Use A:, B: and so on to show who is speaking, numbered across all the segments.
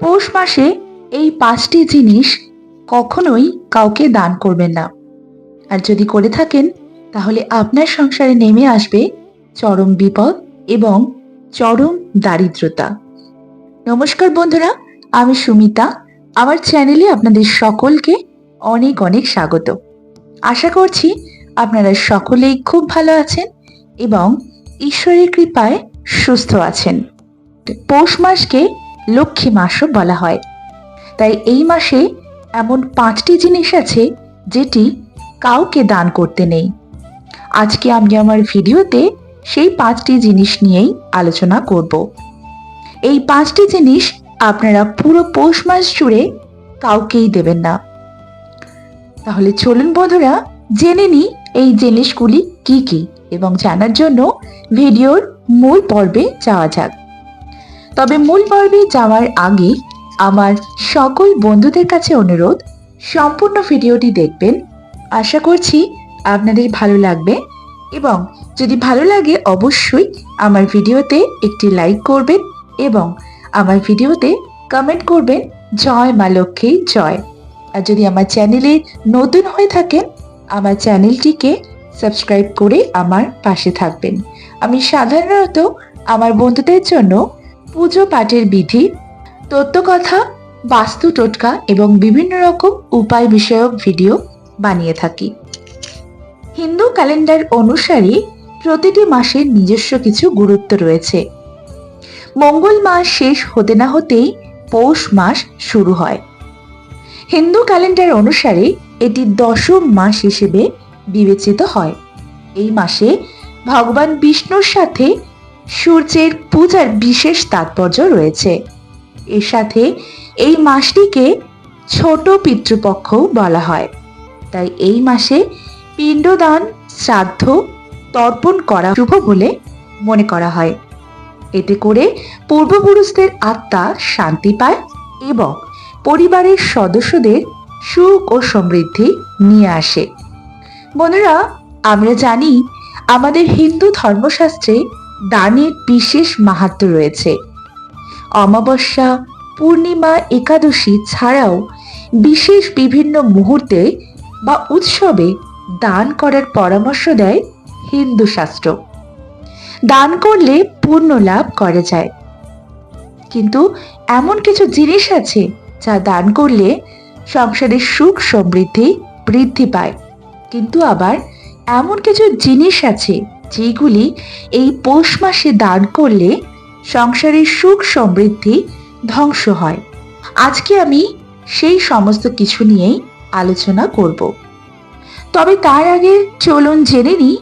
A: পৌষ মাসে এই পাঁচটি জিনিস কখনোই কাউকে দান করবেন না। আর যদি করে থাকেন, তাহলে আপনার সংসারে নেমে আসবে চরম বিপদ এবং চরম দারিদ্রতা। নমস্কার বন্ধুরা, আমি সুমিতা। আমার চ্যানেলে আপনাদের সকলকে অনেক অনেক স্বাগত। আশা করছি আপনারা সকলেই খুব ভালো আছেন এবং ঈশ্বরের কৃপায় সুস্থ আছেন। পৌষ মাসকে লক্ষ্মী মাসও বলা হয়। তাই এই মাসে এমন পাঁচটি জিনিস আছে যেটি কাউকে দান করতে নেই। আজকে আমি আমার ভিডিওতে সেই পাঁচটি জিনিস নিয়েই আলোচনা করব। এই পাঁচটি জিনিস আপনারা পুরো পৌষ মাস জুড়ে কাউকেই দেবেন না। তাহলে চলুন বন্ধুরা, জেনে নিই এই জিনিসগুলি কি কি এবং জানার জন্য ভিডিওর মূল পর্বে যাওয়া যাক। তবে মূল পর্বে যাওয়ার আগে আমার সকল বন্ধুদের কাছে অনুরোধ, সম্পূর্ণ ভিডিওটি দেখবেন। আশা করছি আপনাদের ভালো লাগবে এবং যদি ভালো লাগে অবশ্যই আমার ভিডিওতে একটি লাইক করবেন এবং আমার ভিডিওতে কমেন্ট করবেন, জয় মা লক্ষ্মী, জয়। আর যদি আমার চ্যানেলে নতুন হয়ে থাকেন, আমার চ্যানেলটিকে সাবস্ক্রাইব করে আমার পাশে থাকবেন। আমি সাধারণত আমার বন্ধুদের জন্য পুজো পাঠের বিধি, তত্ত্বকথা, বাস্তু টোটকা এবং বিভিন্ন রকম উপায় বিষয়ক ভিডিও বানিয়ে থাকি। হিন্দু ক্যালেন্ডার অনুসারে প্রতিটি মাসের নিজস্ব কিছু গুরুত্ব রয়েছে। মঙ্গল মাস শেষ হতে না হতেই পৌষ মাস শুরু হয়। হিন্দু ক্যালেন্ডার অনুসারে এটি দশম মাস হিসেবে বিবেচিত হয়। এই মাসে ভগবান বিষ্ণুর সাথে সূর্যের পূজার বিশেষ তাৎপর্য রয়েছে। এর সাথে এই মাসটিকে ছোট পিতৃপক্ষও বলা হয়। তাই এই মাসে পিণ্ডদান, শ্রাদ্ধ, তর্পণ করা শুভ বলে মনে করা হয়। এতে করে পূর্বপুরুষদের আত্মা শান্তি পায় এবং পরিবারের সদস্যদের সুখ ও সমৃদ্ধি নিয়ে আসে। বন্ধুরা, আমরা জানি আমাদের হিন্দু ধর্মশাস্ত্রে দানের বিশেষ মাহাত্ম রয়েছে। অমাবস্যা, পূর্ণিমা, একাদশী ছাড়াও বিশেষ বিভিন্ন মুহূর্তে বা উৎসবে দান করার পরামর্শ দেয় হিন্দু শাস্ত্র। দান করলে পূর্ণ লাভ করা যায়। কিন্তু এমন কিছু জিনিস আছে যা দান করলে সংসারের সুখ সমৃদ্ধি বৃদ্ধি পায়। কিন্তু আবার এমন কিছু জিনিস আছে যেগুলি এই পৌষ মাসে দান করলে সংসারের সুখ সমৃদ্ধি ধ্বংস হয়। আজকে আমি সেই সমস্ত কিছু নিয়েই আলোচনা করব। তবে তার আগে চলুন জেনে নিই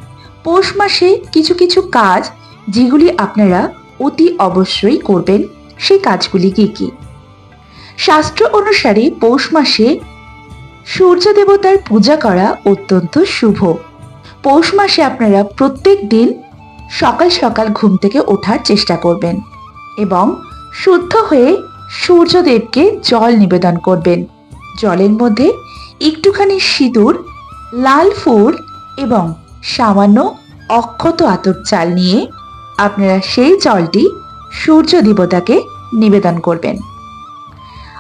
A: পৌষ মাসে কিছু কিছু কাজ যেগুলি আপনারা অতি অবশ্যই করবেন, সেই কাজগুলি কি কি? শাস্ত্র অনুসারে পৌষ মাসে সূর্য দেবতার পূজা করা অত্যন্ত শুভ। পৌষ মাসে আপনারা প্রত্যেক দিন সকাল সকাল ঘুম থেকে ওঠার চেষ্টা করবেন এবং শুদ্ধ হয়ে সূর্যদেবকে জল নিবেদন করবেন। জলের মধ্যে একটুখানি সিঁদুর, লাল ফুল এবং সামান্য অক্ষত আতর চাল নিয়ে আপনারা সেই জলটি সূর্য দেবতাকে নিবেদন করবেন।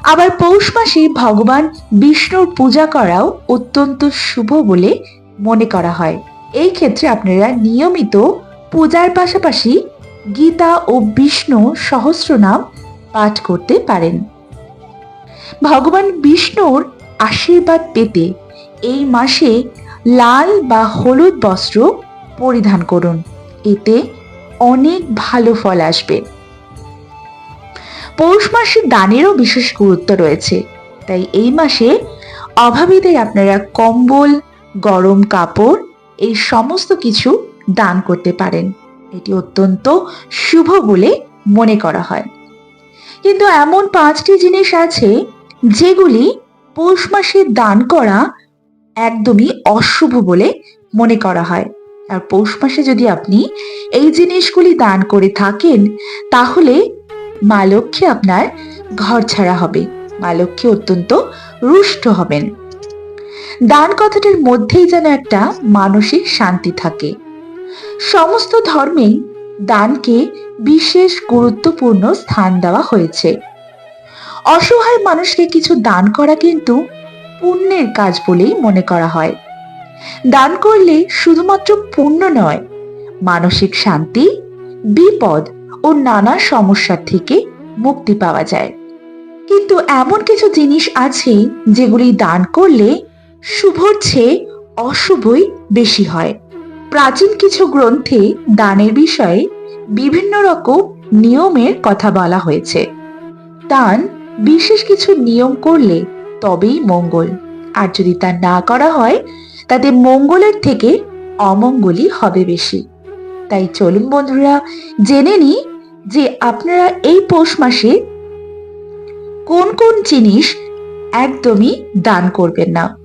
A: আবার পৌষ মাসে ভগবান বিষ্ণুর পূজা করাও অত্যন্ত শুভ বলে মনে করা হয়। এই ক্ষেত্রে আপনারা নিয়মিত পূজার পাশাপাশি গীতা ও বিষ্ণু সহস্রনাম পাঠ করতে পারেন। ভগবান বিষ্ণুর আশীর্বাদ পেতে এই মাসে লাল বা হলুদ বস্ত্র পরিধান করুন। এতে অনেক ভালো ফল আসবে। পৌষ মাসে দানেরও বিশেষ গুরুত্ব রয়েছে। তাই এই মাসে অভাবীদের আপনারা কম্বল, গরম কাপড় এই সমস্ত কিছু দান করতে পারেন। এটি অত্যন্ত শুভ বলে মনে করা হয়। কিন্তু এমন পাঁচটি জিনিস আছে যেগুলি পৌষ মাসে দান করা একদমই অশুভ বলে মনে করা হয়। আর পৌষ মাসে যদি আপনি এই জিনিসগুলি দান করে থাকেন, তাহলে মা লক্ষ্মী আপনার ঘর ছাড়া হবে। মা লক্ষ্মী অত্যন্ত রুষ্ট হবেন। দান কথাটির মধ্যেই যেন একটা মানসিক শান্তি থাকে। সমস্ত ধর্মেই দানকে বিশেষ গুরুত্বপূর্ণ স্থান দেওয়া হয়েছে। অসহায় মানুষকে কিছু দান করা কিন্তু পুণ্যের কাজ বলেই মনে করা হয়। দান করলে শুধুমাত্র পুণ্য নয়, মানসিক শান্তি, বিপদ ও নানা সমস্যার থেকে মুক্তি পাওয়া যায়। কিন্তু এমন কিছু জিনিস আছে যেগুলি দান করলে শুভর চেয়ে অশুভই বেশি হয়। প্রাচীন কিছু গ্রন্থে দানের বিষয়ে বিভিন্ন রকম নিয়মের কথা বলা হয়েছে। দান বিশেষ কিছু নিয়ম করলে তবেই মঙ্গল। আর যদি তা না করা হয়, তাতে মঙ্গলের থেকে অমঙ্গলই হবে বেশি। তাই চলুন বন্ধুরা, জেনে নি যে আপনারা এই পৌষ মাসে কোন কোন জিনিস একদমই দান করবেন না।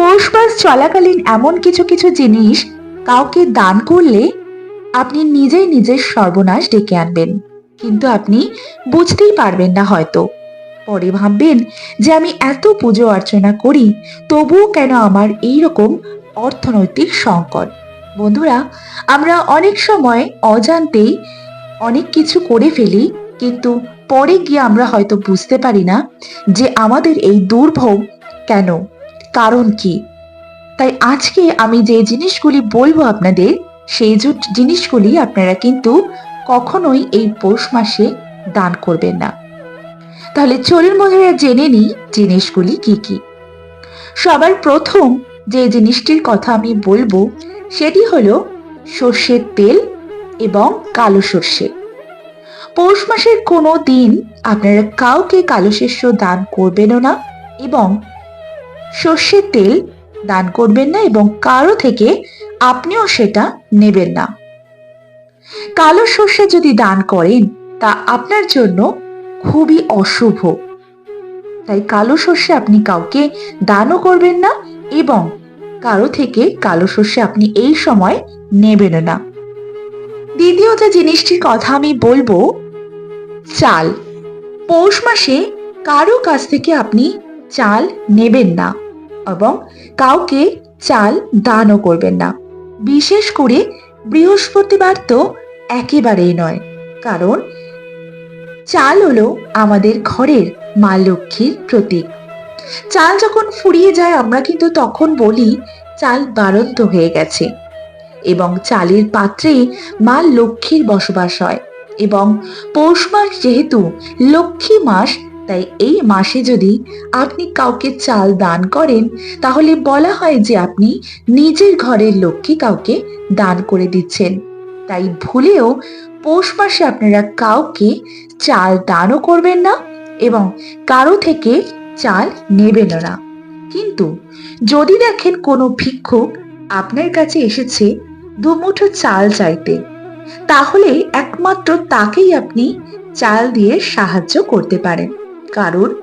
A: পৌষ মাস চলাকালীন এমন কিছু কিছু জিনিস কাউকে দান করলে আপনি নিজেই নিজের সর্বনাশ ডেকে আনবেন। কিন্তু আপনি বুঝতেই পারবেন না হয়তো। পরে ভাববেন যে আমি এত পুজো অর্চনা করি, তবুও কেন আমার এই রকম অর্থনৈতিক সংকট? বন্ধুরা, আমরা অনেক সময় অজান্তেই অনেক কিছু করে ফেলি, কিন্তু পরে গিয়ে আমরা হয়তো বুঝতে পারি না যে আমাদের এই দুর্ভোগ কেন? কারণ কি? তাই আজকে আমি যে জিনিসগুলি বলব আপনাদের, সেই জিনিসগুলি আপনারা কিন্তু কখনোই এই পৌষ মাসে দান করবেন না। তাহলে চলুন বন্ধুরা জেনে নিই জিনিসগুলি কি কি। সবার প্রথম যে জিনিসটির কথা আমি বলব, সেটি হলো সর্ষের তেল এবং কালো সর্ষে। পৌষ মাসের কোনো দিন আপনারা কাউকে কালো শস্য দান করবেনও না এবং সর্ষের তেল দান করবেন না এবং কারও থেকে আপনিও সেটা নেবেন না। কালো সর্ষে যদি দান করেন, তা আপনার জন্য খুবই অশুভ। তাই কালো সর্ষে আপনি কাউকে দানও করবেন না এবং কারও থেকে কালো সর্ষে আপনি এই সময় নেবেন না। দ্বিতীয় যে জিনিসটির কথা আমি বলব, চাল। পৌষ মাসে কারও কাছ থেকে আপনি চাল নেবেন না এবং কাউকে চাল দানও করবেন না। বিশেষ করে বৃহস্পতিবার তো একেবারেই নয়, কারণ চাল হলো আমাদের ঘরের মা লক্ষ্মীর প্রতীক। চাল যখন ফুরিয়ে যায়, আমরা কিন্তু তখন বলি, চাল বারন্ত হয়ে গেছে। এবং চালের পাত্রে মা লক্ষ্মীর বসবাস হয় এবং পৌষ মাস যেহেতু লক্ষ্মী মাস তাই এই মাসে যদি আপনি কাউকে চাল দান করেন, তাহলে বলা হয় যে আপনি নিজের ঘরের লক্ষ্মী কাউকে দান করে দিচ্ছেন। তাই ভুলেও পৌষ মাসে আপনারা কাউকে চাল দানও করবেন না এবং কারও থেকে চাল নেবেনও না। কিন্তু যদি দেখেন কোনো ভিক্ষুক আপনার কাছে এসেছে দুমুঠো চাল চাইতে, তাহলে একমাত্র তাকেই আপনি চাল দিয়ে সাহায্য করতে পারেন। কারণ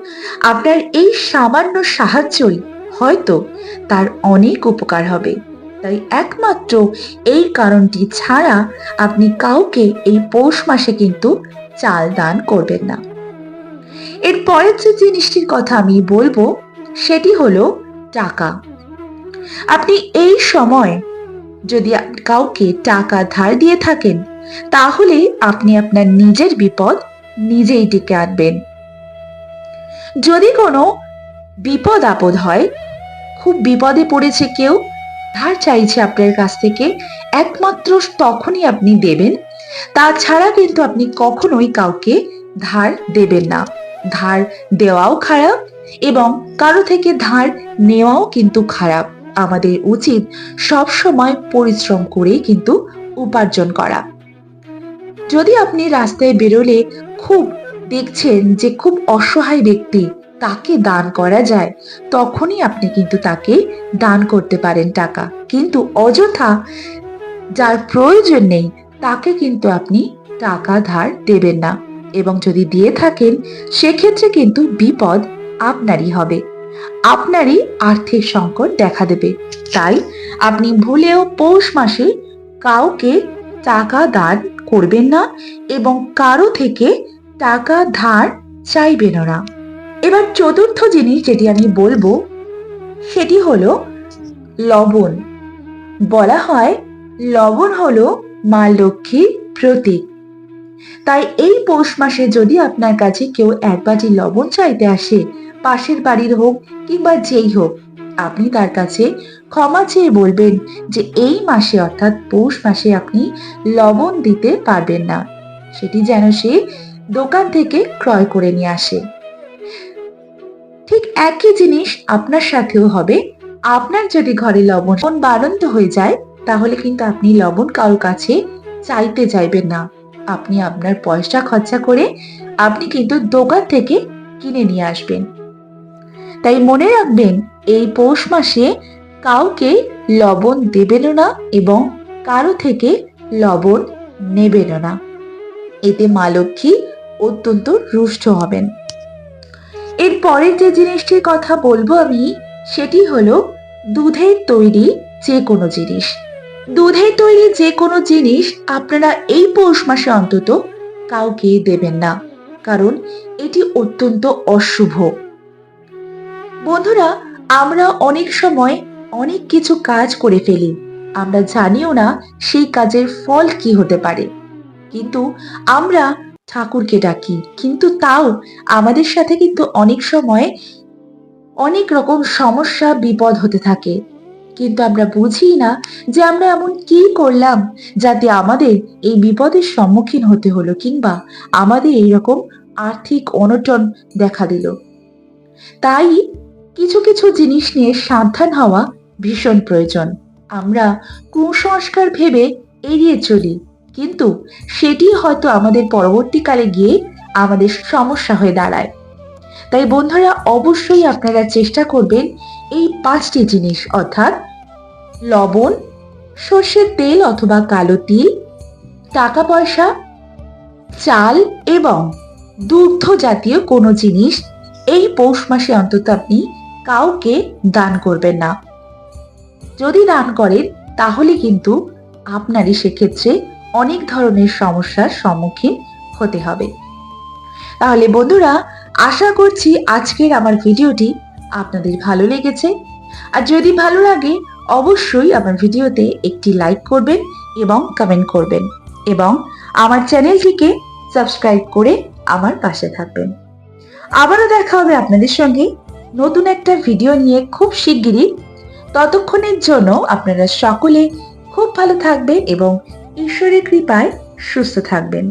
A: আপনার এই সামান্য সাহায্যই হয়তো তার অনেক উপকার হবে। তাই একমাত্র এই কারণটি ছাড়া আপনি কাউকে এই পৌষ মাসে কিন্তু চাল দান করবেন না। এর পরের যে জিনিসটির কথা আমি বলব, সেটি হলো টাকা। আপনি এই সময় যদি কাউকে টাকা ধার দিয়ে থাকেন, তাহলে আপনি আপনার নিজের বিপদ নিজেই ডেকে আনবেন। যদি কোনো বিপদ আপদ হয়, খুব বিপদে পড়েছে কেউ, ধার চাইছে আপনার কাছ থেকে, একমাত্র তখনই আপনি দেবেন। তাছাড়া কিন্তু আপনি কখনোই কাউকে ধার দেবেন না। ধার দেওয়াও খারাপ এবং কারও থেকে ধার নেওয়াও কিন্তু খারাপ। আমাদের উচিত সব সময় পরিশ্রম করে কিন্তু উপার্জন করা। যদি আপনি রাস্তায় বেরোলে খুব দেখছেন যে খুব অসহায় ব্যক্তি, তাকে দান করা যায়। তখনই আপনি কিন্তু তাকে দান করতে পারেন টাকা। কিন্তু অযথা যার প্রয়োজন নেই, তাকে কিন্তু আপনি টাকা ধার দেবেন না। এবং যদি দিয়ে থাকেন, সেক্ষেত্রে কিন্তু বিপদ আপনারই হবে। আপনারই আর্থিক সংকট দেখা দেবে। তাই আপনি ভুলেও পৌষ মাসে কাউকে টাকা দান করবেন না এবং কারও থেকে টাকা ধার চাইবেনও না এবার চতুর্থ জিনিস যেটি আমি বলব, সেটি হলো লবণ। বলা হয় লবণ হলো মা লক্ষ্মীর প্রতীক। তাই এই পৌষ মাসে যদি আপনার কাছে কেউ এক বাটি লবণ চাইতে আসে, পাশের বাড়ির হোক কিংবা যেই হোক, আপনি তার কাছে ক্ষমা চেয়ে বলবেন যে এই মাসে অর্থাৎ পৌষ মাসে আপনি লবণ দিতে পারবেন না। সেটি যেন সে দোকান থেকে ক্রয় করে নিয়ে আসে। ঠিক একই জিনিস আপনার সাথেও হবে। আপনার যদি ঘরে লবণ বাড়ন্ত হয়ে যায়, তাহলে কিন্তু আপনি লবণ কারোর কাছে চাইতে চাইবেন না। আপনি আপনার পয়সা খরচা করে আপনি কিন্তু দোকান থেকে কিনে নিয়ে আসবেন। তাই মনে রাখবেন, এই পৌষ মাসে কাউকে লবণ দেবেনও না এবং কারও থেকে লবণ নেবেনও না। এতে মা লক্ষ্মী অত্যন্ত রুষ্ট হবেন। এর পরের যে জিনিসটির কথা বলব আমি, সেটি হলো দুধের তৈরি যে কোনো জিনিস। দুধের তৈরি যে কোনো জিনিস আপনারা এই পৌষ মাসে অন্তত কাউকে দেবেন না, কারণ এটি অত্যন্ত অশুভ। বন্ধুরা, আমরা অনেক সময় অনেক কিছু কাজ করে ফেলি। আমরা জানিও না সেই কাজের ফল কি হতে পারে। কিন্তু আমরা ঠাকুরকে ডাকি। কিন্তু তাও আমাদের সাথে কিন্তু অনেক সময় অনেক রকম সমস্যা, বিপদ হতে থাকে। কিন্তু আমরা বুঝি না যে আমরা এমন কি করলাম যাতে আমাদের এই বিপদের সম্মুখীন হতে হলো কিংবা আমাদের এইরকম আর্থিক অনটন দেখা দিল। তাই কিছু কিছু জিনিস নিয়ে সাবধান হওয়া ভীষণ প্রয়োজন। আমরা কুসংস্কার ভেবে এড়িয়ে চলি। কিন্তু সেটি হয়তো আমাদের পরবর্তীকালে গিয়ে আমাদের সমস্যা হয়ে দাঁড়ায়। তাই বন্ধুরা, অবশ্যই আপনারা চেষ্টা করবেন এই পাঁচটি জিনিস, অর্থাৎ লবণ, সর্ষের তেল অথবা কালো তিল টাকা পয়সা চাল এবং দুগ্ধ জাতীয় কোনো জিনিস এই পৌষ মাসে অন্তত আপনি কাউকে দান করবেন না। যদি দান করেন, তাহলে কিন্তু আপনারই সেক্ষেত্রে অনেক ধরনের সমস্যার সম্মুখীন হতে হবে। তাহলে বন্ধুরা, আশা করছি আজকের আমার ভিডিওটি আপনাদের ভালো লেগেছে। আর যদি ভালো লাগে, অবশ্যই আমার ভিডিওতে একটি লাইক করবেন এবং কমেন্ট করবেন এবং আমার চ্যানেলটিকে সাবস্ক্রাইব করে আমার পাশে থাকবেন। আবারও দেখা হবে আপনাদের সঙ্গে নতুন একটা ভিডিও নিয়ে খুব শিগগিরই। ততক্ষণের জন্য আপনারা সকলে খুব ভালো থাকবেন এবং ঈশ্বরের কৃপায় সুস্থ থাকবেন।